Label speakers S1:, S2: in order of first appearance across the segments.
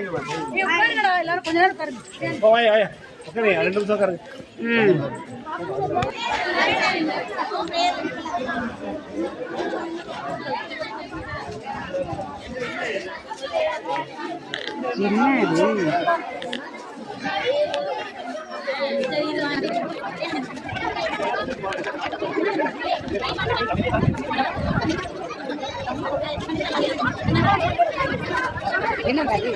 S1: எல்லாரும் கொஞ்ச நேரம் பாருங்க
S2: இப்போ வாயா வாயா உட்காருங்க ரெண்டு நிமிஷம் உட்காருங்க
S1: என்ன இது என்ன பாரு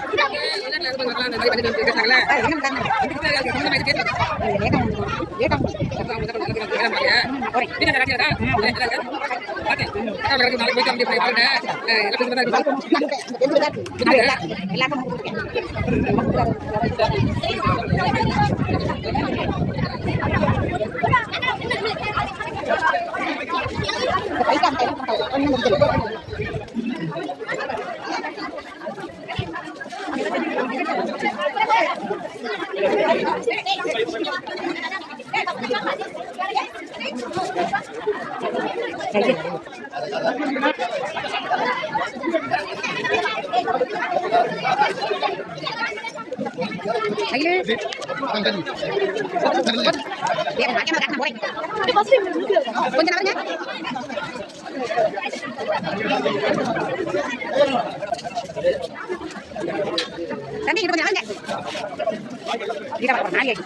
S1: கொஞ்சம் நகருங்க தம்பி இங்க கொஞ்சம் நகருங்க இங்க வா, நாலு அடி.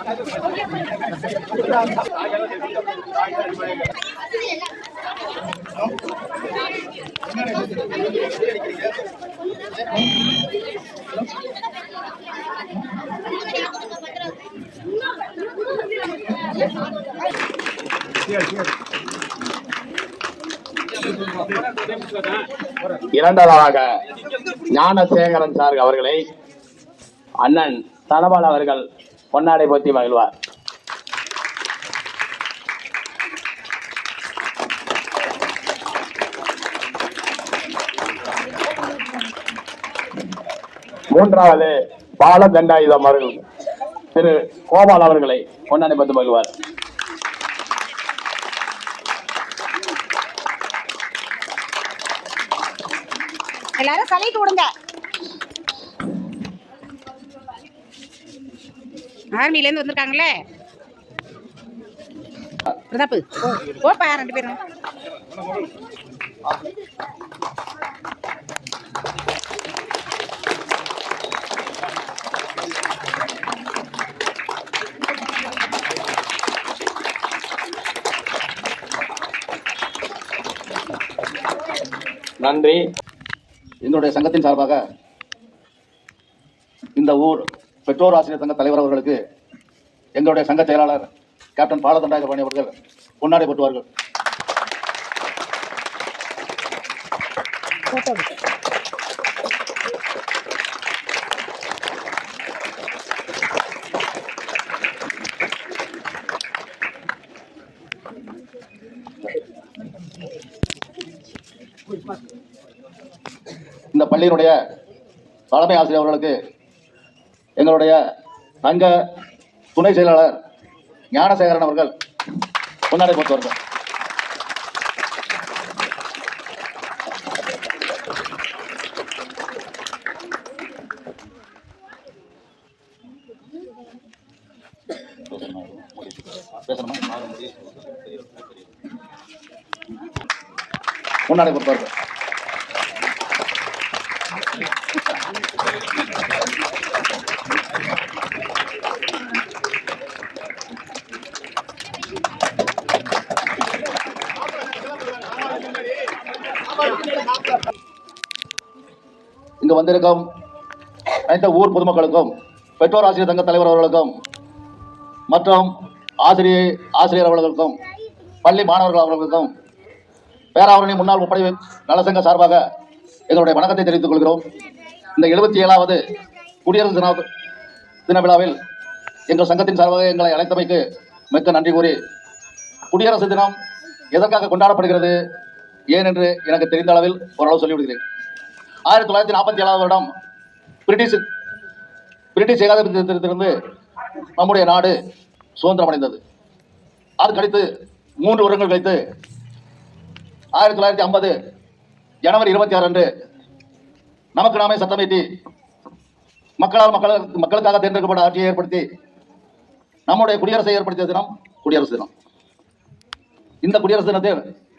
S3: இரண்டாவதாக ஞானசேகரன் சார் அவர்களை அண்ணன் தனபால் அவர்கள் பொன்னாடை போத்தி மகிழ்வார். மூன்றாவது பாலதண்டாயுதம் அவர்கள் திரு கோபால் அவர்களை பொன்னாடை பற்றி மகிழ்வார்.
S1: எல்லாரும் சலைட்டு விடுங்க. ஆர்மிலேருந்து வந்திருக்காங்களே? பிரதாப்பு போப்பா ரெண்டு பேரும்.
S3: நன்றி. என்னுடைய சங்கத்தின் சார்பாக இந்த ஊர் பெற்றோர் ஆசிரியர் சங்க தலைவர் அவர்களுக்கு எங்களுடைய சங்க செயலாளர் கேப்டன் பாலதண்டாயுதபாணி அவர்கள் பொன்னாடை பள்ளியினுடைய தலைமை ஆசிரியர் அவர்களுக்கு எங்களுடைய சங்க துணை செயலாளர் ஞானசேகரன் அவர்கள் பொன்னாடை போட்டுவார்கள் முன்னாடி கொடுப்பார்கள் வந்திருக்கும். அனைத்து ஊர் பொதுமக்களுக்கும் பெற்றோர் ஆசிரியர் சங்க தலைவர் அவர்களுக்கும் மற்றும் ஆசிரியர் ஆசிரியர் அவர்களுக்கும் பள்ளி மாணவர்கள் அவர்களுக்கும் பேராவரணி முன்னாள் முப்படை நலசங்க சார்பாக எங்களுடைய வணக்கத்தை தெரிவித்துக் கொள்கிறோம். இந்த எழுபத்தி ஏழாவது குடியரசு தின தின விழாவில் எங்கள் சங்கத்தின் சார்பாக எங்களை அழைத்தமைக்கு மிக்க நன்றி கூறி குடியரசு தினம் எதற்காக கொண்டாடப்படுகிறது? ஏன் என்று எனக்கு தெரிந்த அளவில் ஓரளவு சொல்லிவிடுகிறேன். ஆயிரத்தி தொள்ளாயிரத்தி நாற்பத்தி ஏழாவது வருடம் பிரிட்டிஷ் பிரிட்டிஷ் ஏகாதிபத்தியத்திலிருந்து நம்முடைய நாடு சுதந்திரம் அடைந்தது. அது கழித்து மூன்று வருடங்கள் கழித்து ஆயிரத்தி தொள்ளாயிரத்தி ஐம்பது ஜனவரி இருபத்தி ஆறு அன்று நமக்கு நாமே சட்டமேற்றி மக்களால் மக்கள் மக்களுக்காக தேர்ந்தெடுக்கப்பட்ட ஆட்சியை ஏற்படுத்தி நம்முடைய குடியரசை ஏற்படுத்திய தினம் குடியரசு தினம். இந்த குடியரசு தினத்தை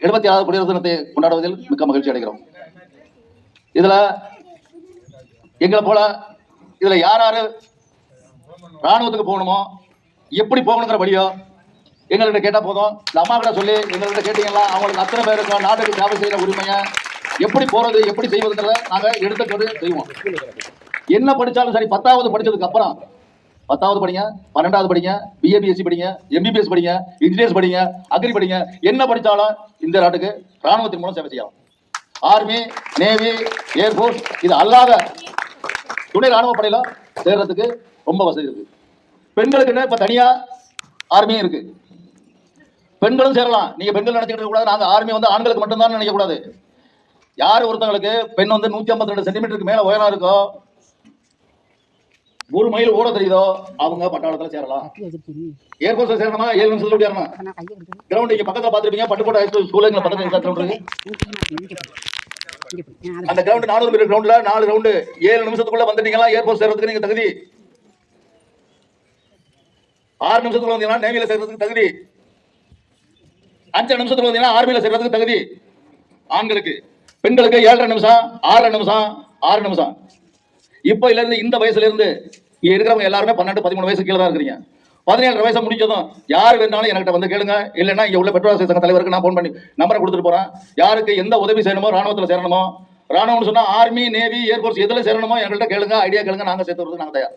S3: எழுபத்தி ஆறாவது குடியரசு தினத்தை கொண்டாடுவதில் மிக்க மகிழ்ச்சி அடைகிறோம். இதுல எங்களை போல இதுல யார் யாரு ராணுவத்துக்கு போகணுமோ எப்படி போகணுங்கிற வழியோ எங்கள்கிட்ட கேட்டா போதும். இந்த அம்மா கிட்ட சொல்லி எங்கள்கிட்ட கேட்டீங்களா? அவங்களுக்கு அத்தனை பேருக்கும் நாட்டுக்கு சேவை செய்யற உரிமையை எப்படி போறது எப்படி செய்வதுங்கிறத நாங்க எடுத்துக்கிறது செய்வோம். என்ன படிச்சாலும் சரி பத்தாவது படிச்சதுக்கு அப்புறம் பத்தாவது படிங்க பன்னெண்டாவது படிங்க பிஏபிஎஸ்சி படிங்க எம்பிபிஎஸ் படிங்க இன்ஜினியர்ஸ் படிங்க அக்ரி படிங்க என்ன படித்தாலும் இந்த நாட்டுக்கு ராணுவத்தின் மூலம் சேவை செய்யலாம். ஆர்மி நேவி ஏர்ஃபோர்ஸ் இது அல்லாத துணை ராணுவ படையில சேர்றதுக்கு ரொம்ப வசதி இருக்கு. பெண்களுக்குன்னு இப்ப தனியா ஆர்மியும் இருக்கு. பெண்களும் சேரலாம். நீங்க பெண்கள் நினைச்சுக்கிட்டு கூடாது நாங்க ஆர்மி வந்து ஆண்களுக்கு மட்டும்தான் நினைக்க கூடாது யார் ஒருத்தங்களுக்கு பெண் வந்து நூத்தி ஐம்பத்தி ரெண்டு சென்டிமீட்டருக்கு மேல உயரம் இருக்கோ ஒரு மைல் ஓட தெரியுதோ அவங்க பட்டாளத்துல சேரலாம். ஏர்போர்ட்ல சேரணுமா? ஏழு நிமிஷத்துல
S1: கொடுத்து
S3: கிரவுண்ட் இங்க பக்கத்துல பாத்துருப்பீங்க பட்டுக்கோட்டை ஸ்கூல்ல இங்க பக்கத்துல அந்த கிரவுண்ட் நானூறு மீட்டர் கிரவுண்ட்ல நாலு ரவுண்டு ஏழு நிமிஷத்துக்குள்ள வந்துட்டீங்களா? ஏர்போர்ட் சேர்றதுக்கு நீங்க தகுதி. ஆறு நிமிஷத்துக்குள்ள வந்தீங்கன்னா நேவியில சேர்றதுக்கு தகுதி. அஞ்சு நிமிஷத்துல வந்தீங்கன்னா ஆர்மியில சேர்றதுக்கு தகுதி. ஆண்களுக்கு. பெண்களுக்கு ஏழரை நிமிஷம் ஆறரை நிமிஷம் ஆறு நிமிஷம். இப்ப இல்ல இருந்து இந்த வயசுல இருந்து இங்க இருக்கிறவங்க எல்லாருமே பன்னெண்டு பதிமூணு வயசு கீழே தான் இருக்கிறீங்க. பதினேழு வயசு முடிஞ்சதும் யார் வேணாலும் என்கிட்ட வந்து கேளுங்க. இல்லைன்னா இங்க உள்ள பெட்ரோல் சங்க தலைவருக்கு நான் ஃபோன் பண்ணி நம்பரை கொடுத்துட்டு போறேன். யாருக்கு எந்த உதவி செய்யணுமோ ராணுவத்தில் சேரணுமோ ராணுவம்னு சொன்னா ஆர்மி நேவி ஏர்போர்ஸ் எதுல சேரணுமோ எங்கள்கிட்ட கேளுங்க ஐடியா கேளுங்க நாங்க சேர்த்து வரதுக்கு நாங்க தயார்.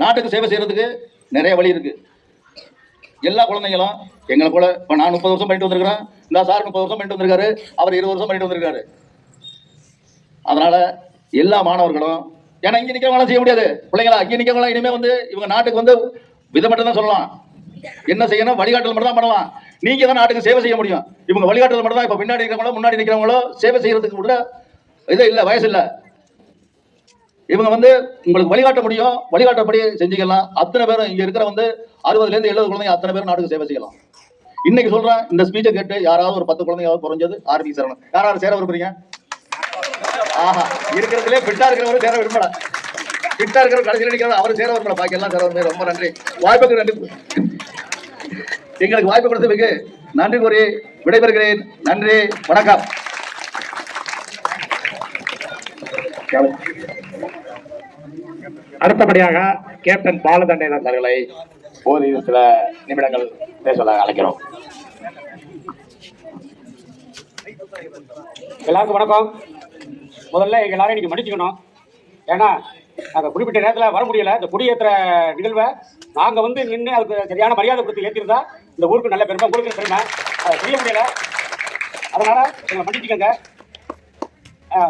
S3: நாட்டுக்கு சேவை செய்யறதுக்கு நிறைய வழி இருக்கு. எல்லா குழந்தைங்களும் எங்களை போல இப்போ நான் முப்பது வருஷம் பண்ணிட்டு வந்திருக்கிறேன். இந்த சார் முப்பது வருஷம் பண்ணிட்டு வந்திருக்காரு. அவர் இருபது வருஷம் பண்ணிட்டு வந்திருக்காரு. அதனால எல்லா மாணவர்களும் ஏன்னா இங்க நிக்கிறவங்க செய்ய முடியாது. பிள்ளைங்களா இங்க நிக்கிறவங்க இனிமே வந்து இவங்க நாட்டுக்கு வந்து விதை மட்டும் தான் சொல்லலாம். என்ன செய்யணும்? வழிகாட்டல் மட்டும் தான் பண்ணலாம். நீங்க தான் நாட்டுக்கு சேவை செய்ய முடியும்? இவங்க வழிகாட்டல் மட்டும் தான். இப்ப பின்னாடி இருக்கிறவங்களோ முன்னாடி நிக்கிறவங்களோ சேவை செய்யறதுக்கு கூட இது இல்ல வயசு இல்ல. இவங்க வந்து உங்களுக்கு வழிகாட்ட முடியும். வழிகாட்டப்படி செஞ்சுக்கலாம். அத்தனை பேரும் இங்க இருக்கிற வந்து அறுபதுல இருந்து எழுபது குழந்தைங்க அத்தனை பேரும் நாட்டுக்கு சேவை செய்யலாம். இன்னைக்கு சொல்றேன் இந்த ஸ்பீச்சை கேட்டு யாராவது ஒரு பத்து குழந்தைங்க குறைஞ்சது ஆர்மி சேரணும் யாராவது சேர விரும்புறீங்க? ஆஹா இருக்கிறதுலே ஃபிட்டா இருக்கிறவரும் சேர விரும்பல. ஃபிட்டா இருக்கிற கடைசி நிற்கிறவர் அவரும் சேர விரும்பல. பாக்கி எல்லாம் சேர விரும்பல. ரொம்ப நன்றி. வாய்ப்புக்கு நன்றி. எங்களுக்கு வாய்ப்பு கொடுத்ததுக்கு நன்றி கூறி விடைபெறுகிறேன். நன்றி. வணக்கம்.
S2: அடுத்தபடியாக கேப்டன் பாலதண்டேன அவர்களை ஓரிரு சில நிமிடங்கள் பேச அழைக்கிறோம்.
S4: எல்லாருக்கும் வணக்கம். முதல்ல எங்க எல்லாரும் இன்னைக்கு மன்னிச்சுக்கணும். ஏன்னா நாங்கள் குறிப்பிட்ட நேரத்தில் வர முடியல. இந்த குடியேற்ற நிகழ்வை நாங்கள் வந்து நின்று அதுக்கு சரியான மரியாதை கொடுத்து ஏற்றிருந்தா இந்த ஊருக்கு நல்ல பெருமை கொடுக்குற பெருமை. அதை செய்ய முடியல. அதனால எங்களை மன்னிச்சுக்கோங்க.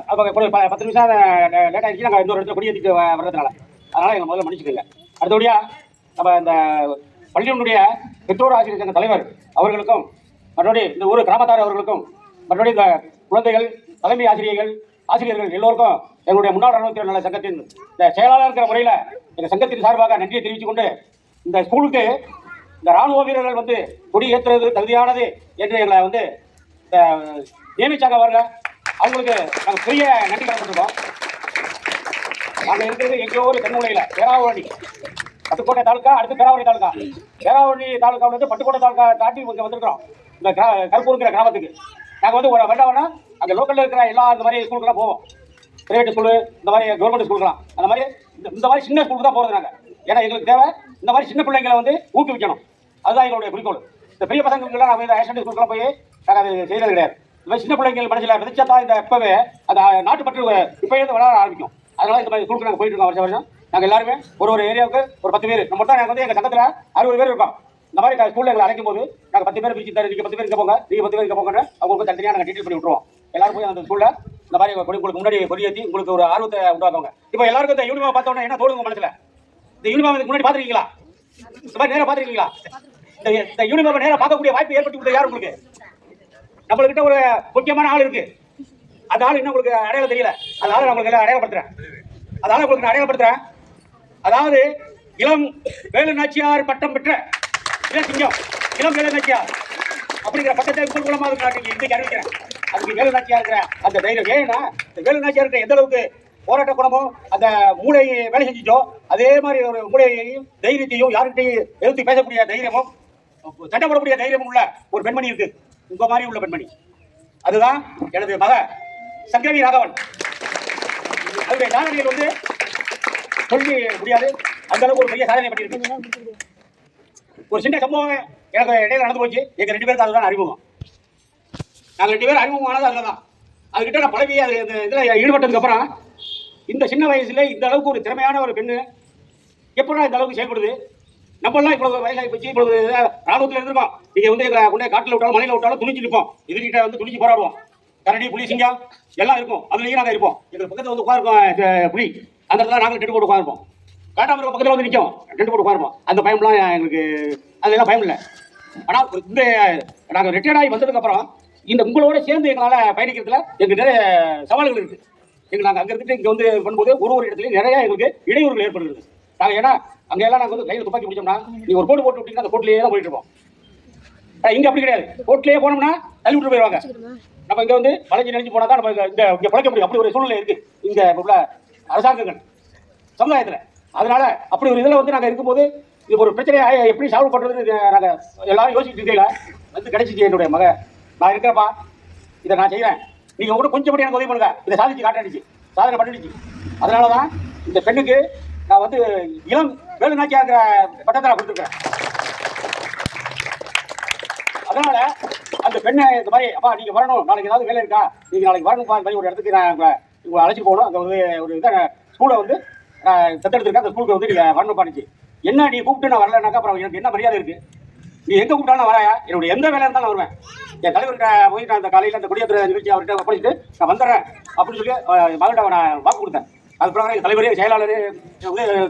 S4: அவங்க ப- பத்து நிமிஷம் லேட் ஆகிடுச்சு நாங்கள் இன்னொரு இடத்துல குடியேற்றிட்டு வர்றதுனால. அதனால் எங்களை முதல்ல மன்னிச்சுக்கோங்க. அடுத்தபடியாக நம்ம இந்த பள்ளியினுடைய பெற்றோர் ஆசிரியர் சங்க தலைவர் அவர்களுக்கும் மறுபடியும் இந்த ஊர் கிராமத்தார் அவர்களுக்கும் மறுபடியும் இந்த குழந்தைகள் தலைமை ஆசிரியர்கள் ஆசிரியர்கள் எல்லோருக்கும் எங்களுடைய முன்னாள் ராணுவ நல சங்கத்தின் இந்த செயலாளர் இருக்கிற முறையில் எங்கள் சங்கத்தின் சார்பாக நன்றியை தெரிவித்துக் கொண்டு இந்த ஸ்கூலுக்கு இந்த ராணுவ வீரர்கள் வந்து கொடி ஏற்றுறது தகுதியானது என்று எங்களை வந்து இந்த நியமிச்சாங்க பாருங்க. அவங்களுக்கு நாங்கள் பெரிய நன்றி கடப்பட்டிருக்கோம் நாங்கள் இருக்கிறது எங்கள் ஊர் தென்முலையில் பேராவணி பட்டுக்கோட்டை தாலுக்கா அடுத்து பேராவணி தாலுக்கா பேராவணி தாலுக்காவில் வந்து பட்டுக்கோட்டை தாலுக்கா தாட்டி இங்கே வந்திருக்கிறோம். இந்த கிரா கருப்பூருங்கிற கிராமத்துக்கு. நாங்கள் வந்து ஒரு வேண்டாம்னா அங்கே லோக்கலில் இருக்கிற எல்லா இந்த மாதிரி ஸ்கூலுக்குலாம் போவோம். பிரைவேட் ஸ்கூலு இந்த மாதிரி கவர்மெண்ட் ஸ்கூலுக்கெல்லாம் அந்த மாதிரி இந்த- இந்த மாதிரி சின்ன ஸ்கூலுக்கு தான் போகிறது நாங்கள் ஏன்னா எங்களுக்கு தேவை இந்த மாதிரி சின்ன பிள்ளைங்களை வந்து ஊக்குவிக்கணும். அதுதான் எங்களுடைய குறிக்கோள். இந்த பெரிய பசங்களுக்குலாம் நாங்கள் இந்த ஸ்கூலுக்குலாம் போய் நாங்கள் அது செய்கிறது கிடையாது. இந்த மாதிரி சின்ன பிள்ளைங்கள் மனசில் விதைச்சா தான் இந்த இப்போவே அந்த நாட்டுப்பற்று இப்போ இருந்து வளர ஆரம்பிக்கும். அதனால இந்த மாதிரி ஸ்கூலுக்கு நாங்கள் போயிட்டு இருக்கோம் வருஷம் வருஷம். நாங்கள் எல்லாருமே ஒரு ஒரு ஏரியாவுக்கு ஒரு பத்து பேர். நம்ம தான் நாங்கள் வந்து எங்கள் சங்கத்தில் அறுபது பேர் இருக்கோம். இந்த மாதிரி ஸ்கூலில் எங்களை அழைக்கும் போது நாங்கள் பத்து பேர் பிரிச்சு தரேன் நீங்கள் பத்து பேர் இருக்க போங்க நீங்கள் பத்து பேர் இருக்க போங்கன்னு அவங்களுக்கு தனியாக நாங்கள் டீட்டெயில் பண்ணி விட்டுருவோம். எல்லாரும் போய் அந்த ஸ்கூலில் இந்த மாதிரி உங்களுக்கு முன்னாடி கொடியேற்றி உங்களுக்கு ஒரு ஆர்வத்தை உண்டாக்குவாங்க இப்போ எல்லாருக்கும் இந்த யூனிஃபார்ம் பார்த்தோன்னா என்ன தோணுங்க மனசில்? இந்த யூனிஃபார்ம் இதுக்கு முன்னாடி பார்த்துருக்கீங்களா? இந்த மாதிரி நேராக பார்த்துருக்கீங்களா? இந்த இந்த யூனிஃபார்ம் நேராக பார்க்கக்கூடிய வாய்ப்பு ஏற்பட்டு கொடுத்த யார் உங்களுக்கு? நம்மள்கிட்ட ஒரு முக்கியமான ஆள் இருக்கு. அந்த ஆள் இன்னும் உங்களுக்கு அடையாளம் தெரியல. அந்த ஆளை உங்களுக்கு எல்லாம் அடையாளப்படுத்துறேன். அந்த ஆளை உங்களுக்கு நான் அடையாளப்படுத்துறேன். அதாவது இளம் வேலு நாச்சியார் பட்டம் பெற்ற இளசிங்கம் இளம் வேலு நாச்சியார் அப்படிங்கிற பட்டத்தை உங்கள் மூலமாக நான் இன்னைக்கு அறிவிக்கிறேன். அதுக்கு வேலு இருக்கிற அந்த தைரியம் ஏன்னா இந்த வேலு நாச்சியார் இருக்கிற எந்த அளவுக்கு போராட்ட குணமோ அந்த மூளை வேலை செஞ்சிச்சோ அதே மாதிரி ஒரு மூளையையும் தைரியத்தையும் யாருக்கிட்டையும் எழுத்து பேசக்கூடிய தைரியமும் சண்டை போடக்கூடிய தைரியமும் உள்ள ஒரு பெண்மணி இருக்கு. உங்க மாதிரி உள்ள பெண்மணி. அதுதான் எனது மக சங்கவி ராகவன். அவருடைய சாதனைகள் வந்து சொல்லி முடியாது. அந்த அளவுக்கு ஒரு பெரிய சாதனை பண்ணியிருக்கு. ஒரு சின்ன சம்பவம் எனக்கு இடையில நடந்து போச்சு. எங்க ரெண்டு பேருக்கு அதுதான் அறிமுகம். நாங்கள் ரெண்டு பேரும் அறிமுகமானது அதில் தான் அதுக்கிட்ட நான் பழகி அது இந்த இதில் ஈடுபட்டதுக்கப்புறம் இந்த சின்ன வயசுல இந்த அளவுக்கு ஒரு திறமையான ஒரு பெண்ணு எப்படா இந்த அளவுக்கு செயல்படுது? நம்மளாம் இவ்வளவு வயசாகி போச்சு இவ்வளவு ராணுவத்தில் இருந்திருக்கோம். நீங்கள் வந்து எங்களை கொண்டே காட்டில் விட்டாலும் மலையில் விட்டாலும் துணிச்சு நிற்போம் எதிர்கிட்ட வந்து துணிச்சு போராடுவோம். கரடி புலி சிங்கம் எல்லாம் இருக்கும். அதுலேயும் நாங்கள் இருப்போம். எங்களுக்கு பக்கத்தில் வந்து உட்காருக்கோம் புலி. அந்த இடத்துல நாங்கள் டெட்டு போட்டு உட்காருப்போம். இருக்க பக்கத்தில் வந்து நிற்கும் டெட்டு போட்டு உட்காருப்போம். அந்த பயம்லாம் எங்களுக்கு அதெல்லாம் பயம் இல்லை ஆனால் இந்த நாங்கள் ரிட்டையர்ட் ஆகி வந்ததுக்கப்புறம் இந்த உங்களோட சேர்ந்து எங்களால் பயணிக்கிறதுல எங்களுக்கு நிறைய சவால்கள் இருக்குது எங்க நாங்கள் அங்கே இருந்துட்டு இங்கே வந்து பண்ணும்போது ஒரு ஒரு இடத்துலையும் நிறைய எங்களுக்கு இடையூறுகள் ஏற்படுகிறது. நாங்கள் ஏன்னா அங்கே எல்லாம் நாங்கள் வந்து கையில் துப்பாக்கி பிடிச்சோம்னா நீங்கள் ஒரு போட்டு போட்டு விட்டீங்கன்னா அந்த போட்டிலேயே தான் போயிட்டு இருப்போம். இங்கே அப்படி கிடையாது. கோட்லேயே போனோம்னா தள்ளி விட்டு போயிடுவாங்க நம்ம இங்கே வந்து வளைஞ்சு நினைச்சு போனால் தான் நம்ம இங்கே இங்கே பிழைக்க முடியும். அப்படி ஒரு சூழ்நிலை இருக்கு. இங்கே உள்ள அரசாங்கங்கள் சமுதாயத்தில். அதனால அப்படி ஒரு இதில் வந்து நாங்கள் இருக்கும்போது இது ஒரு பிரச்சனையாக எப்படி சால்வ் பண்ணுறது நாங்கள் எல்லாரும் யோசிச்சுட்டு இருக்கையில வந்து கிடைச்சிச்சு என்னுடைய மக. நான் இருக்கிறப்பா இதை நான் செய்கிறேன் நீங்கள் கூட கொஞ்சம் மட்டும் எனக்கு உதவி பண்ணுங்க. இதை சாதிச்சு காட்டடிச்சு. சாதனை பண்ணிடுச்சு. அதனாலதான் இந்த பெண்ணுக்கு நான் வந்து இளம் வேலு நாச்சியாங்கிற பட்டத்தை நான் கொடுத்துருக்கேன் அதனால அந்த பெண்ணை இந்த மாதிரி அப்பா நீங்கள் வரணும். நாளைக்கு ஏதாவது வேலை இருக்கா? நீங்கள் நாளைக்கு வரணும்ப்பா இந்த மாதிரி ஒரு இடத்துக்கு நான் உங்களை உங்களை அழைச்சிட்டு போகணும். அங்க வந்து ஒரு இதை ஸ்கூலை வந்து நான் தத்தெடுத்துருக்கேன் அந்த ஸ்கூலுக்கு வந்து நீங்கள் வரணும் பண்ணிச்சு என்ன நீ கூப்பிட்டு நான் வரலனாக்கா அப்புறம் எனக்கு என்ன மரியாதை இருக்குது நீ எங்க கூப்பிட்டாலும் வராயா என்னுடைய எந்த வேலையா இருந்தாலும் வருவேன். என் தலைவர்கிட்ட போய் நான் அந்த காலையில் அந்த குடியேற்ற நிகழ்ச்சி அவர்கிட்ட ஒப்படைச்சிட்டு நான் வந்துடுறேன் அப்படின்னு சொல்லி மகிட்ட நான் வாக்கு கொடுத்தேன். அது பிரகாரம் என் தலைவர் செயலாளர்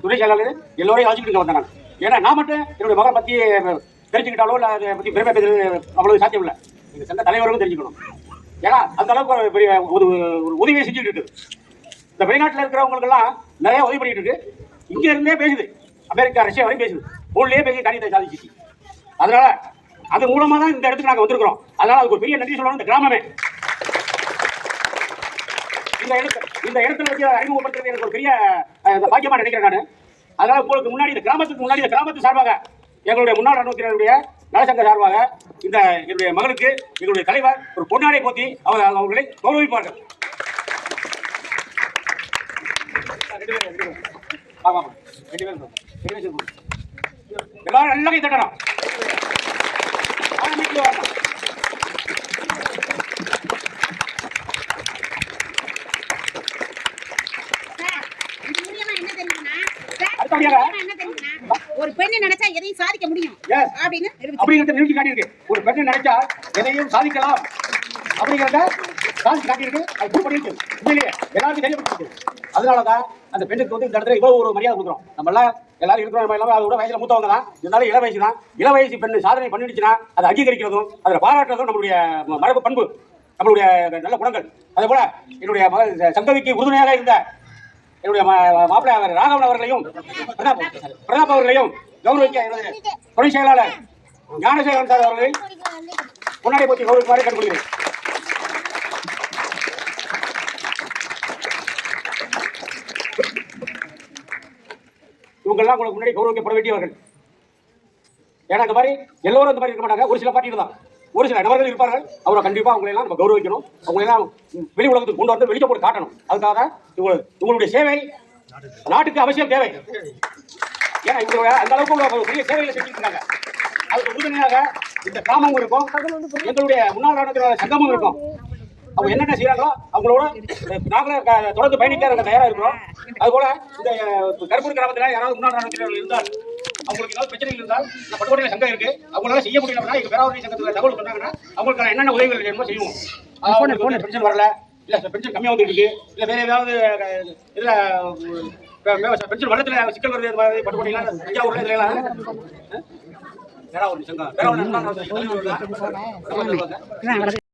S4: துணை செயலாளர் எல்லோரையும் அழைச்சிட்டு வந்தேன் நான். ஏன்னா நான் மட்டும் என்னுடைய மகன் பத்தி தெரிஞ்சுக்கிட்டாலோ இல்லை அதை பற்றி பெருமை பேசுறது அவ்வளவு சாத்தியம் இல்லை எங்க சென்ற தலைவர்களும் தெரிஞ்சுக்கணும். ஏன்னா அந்த அளவுக்கு ஒரு பெரிய ஒரு ஒரு உதவியை செஞ்சுட்டு இருக்குது. இந்த வெளிநாட்டில் இருக்கிறவங்களுக்கெல்லாம் நிறைய உதவி பண்ணிட்டு இருக்கு. இங்கே இருந்தே பேசுது. அமெரிக்கா ரஷ்யா வரையும் பேசுது. போன்லயே பேசி காரியத்தை சாதிச்சிச்சு. அதனால அது மூலமா தான் இந்த இடத்துக்கு நாங்க வந்திருக்கிறோம். அதனால அதுக்கு ஒரு பெரிய நன்றி சொல்லணும் இந்த கிராமமே. இந்த இடத்துல இந்த இடத்துல வச்சு அறிமுகப்படுத்துறது எனக்கு ஒரு பெரிய அஹ், பாக்கியமா நினைக்கிறேன் நான். அதனால உங்களுக்கு முன்னாடி இந்த கிராமத்துக்கு முன்னாடி இந்த கிராமத்து சார்பாக எங்களுடைய முன்னாள் அனுமதியினருடைய நலசங்க சார்பாக இந்த என்னுடைய மகளுக்கு எங்களுடைய தலைவர் ஒரு பொன்னாடை போத்தி அவர் அவர்களை கௌரவிப்பார்கள். ஆமா, எல்லாரும் நல்லா கை தட்டணும் ஆரம்பிக்க வரணும்
S1: சார், இது மூலியமா என்ன தெரியுதுன்னா, சார்,
S4: அடுத்தபடியாக
S1: இது மூலியமா என்ன தெரியுதுன்னா, ஒரு எதையும் சாதிக்க முடியும். அப்படின்னு
S4: அப்படிங்கிறத நிறுத்தி காட்டியிருக்கு. ஒரு பெண்ணு நினைச்சா எதையும் சாதிக்கலாம். அப்படிங்கிறத சாதிச்சு காட்டியிருக்கு. அது ப்ரூவ் பண்ணியிருக்கு. உண்மையிலேயே எல்லாருக்கும் தெரியப்பட்டிருக்கு அதனாலதான் அந்த பெண்ணுக்கு வந்து இந்த இடத்துல இவ்வளவு ஒரு மரியாதை கொடுக்குறோம். நம்ம எல்லாம் எல்லாரும் இருக்கிறோம். நம்ம எல்லாமே அதோட வயசுல மூத்தவங்க தான். இருந்தாலும் இள வயசு தான். இள வயசு பெண்ணு சாதனை பண்ணிடுச்சுன்னா அதை அங்கீகரிக்கிறதும் அதில் பாராட்டுறதும் நம்மளுடைய மரபு பண்பு நம்மளுடைய நல்ல குணங்கள். அதே போல என்னுடைய சங்கவிக்கு உறுதுணையாக இருந்த என்னுடைய மாப்பிள்ளை அவர் ராகவன் அவர்களையும் பிரணாப் அவர்களையும் கௌரவிக்க எனது துணை செயலாளர் ஞானசேகரன் சார் அவர்களை முன்னாடி பற்றி கௌரவிக்குமாறு கேட்டுக்கொள்கிறேன். இவங்கெல்லாம் உங்களுக்கு முன்னாடி கௌரவிக்கப்பட வேண்டியவர்கள். ஏன்னா இந்த மாதிரி எல்லோரும் இந்த மாதிரி இருக்க மாட்டாங்க. ஒரு சில பார்ட்டிகள் தான் ஒரு சில நபர்கள் இருப்பார்கள். அவரை கண்டிப்பாக அவங்களை எல்லாம் நம்ம கௌரவிக்கணும். அவங்களை எல்லாம் வெளி உலகத்துக்கு கொண்டு வந்து வெளியே போட்டு காட்டணும். அதுக்காக தான் உங்களுடைய சேவை நாட்டுக்கு அவசியம் தேவை. ஏன்னா இவங்க அந்த அளவுக்கு உள்ள பெரிய சேவைகளை செஞ்சுட்டு இருக்காங்க அதுக்கு உறுதுணையாக இந்த கிராமம் இருக்கும். எங்களுடைய முன்னாள் ராணுவ சங்கமும் இருக்கும். அவங்க என்னென்ன செய்யறாங்களோ அவங்களோட நாங்களும் க- தொடர்ந்து பயணிக்க நாங்கள் தயாராக இருக்கிறோம். அதுபோல இந்த கருப்பூர் கிராமத்தில் யாராவது முன்னாள் ராணுவத்தினர் இருந்தால் அவங்களுக்கு ஏதாவது பிரச்சனைகள் இருந்தால் இந்த பட்டுக்கோட்டையில் சங்கம் இருக்கு. அவங்களால செய்ய முடியலன்னா எங்க பேராவரி சங்கத்துல தகவல் சொன்னாங்கன்னா அவங்களுக்கு என்னென்ன உதவிகள் வேணுமோ செய்வோம். அவங்களுக்கு பென்ஷன் வரல. இல்ல பென்ஷன் கம்மியா வந்துட்டு இருக்கு. இல்ல வேற ஏதாவது இதுல பென்ஷன் வரத்துல சிக்கல் வருது இது மாதிரி பட்டுக்கோட்டையில தஞ்சாவூர்ல இதுல எல்லாம்? அஹ்? பேராவூர் சங்கம் பேராவூர் தலைவர்